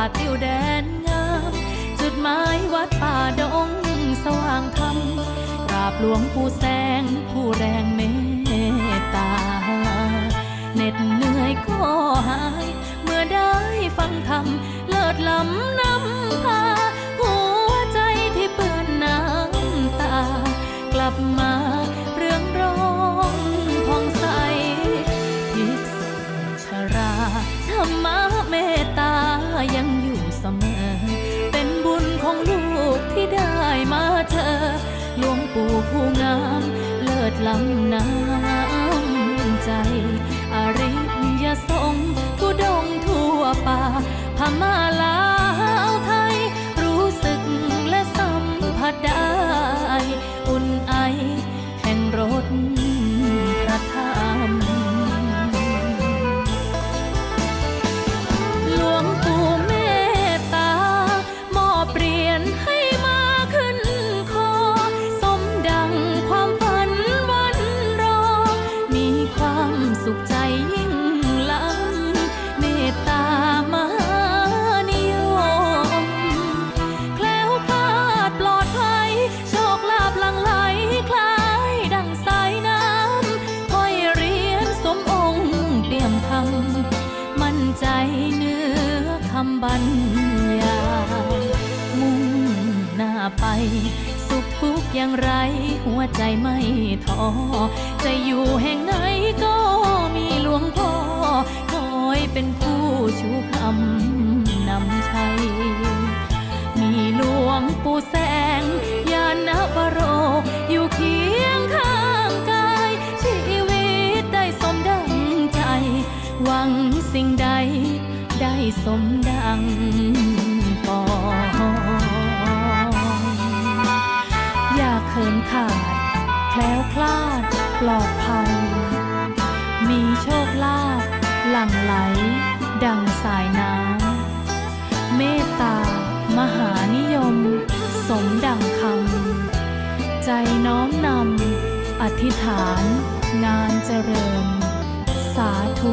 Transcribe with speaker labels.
Speaker 1: ป่าติวแดนงาม จุดหมายวัดป่าดงสว่างธรรมกราบหลวงผู้แสงผู้แรงเมตตาเหน็ดเหนื่อยก็หาย เมื่อได้ฟังธรรมเลิศล้ำ หลวงปู่ผู้งาม เลิศล้ำน้ำใจ อริยสงฆ์ผู้ดงทั่วป่าพม่าลา สุขใจยิ่งล้ำเมตตามหานิยม แคล้วคลาดปลอดภัย โชคลาภหลังไหลคล้ายดังสายน้ำห้อยเรียญสมองค์เปี่ยมคำมั่นใจเนื้อคำบรรยายมุ่งหน้าไปสุขทุกอย่างไร หัวใจไม่ท้อจะอยู่แห่งไหนก็ เป็นผู้ชูคำนำชัย มีหลวงปู่แสง ยานปโร อยู่เคียงข้างกาย ชีวิตได้สมดังใจ หวังสิ่งใด ได้สมดังปองอย่าเขินขาด แคล้วคลาดปลอดภัย มีโชคลาภ หลั่งไหล ดังสายน้ำ เมตตา มหานิยม สมดังคำ ใจน้อมนำ อธิษฐาน งานเจริญ สาธุ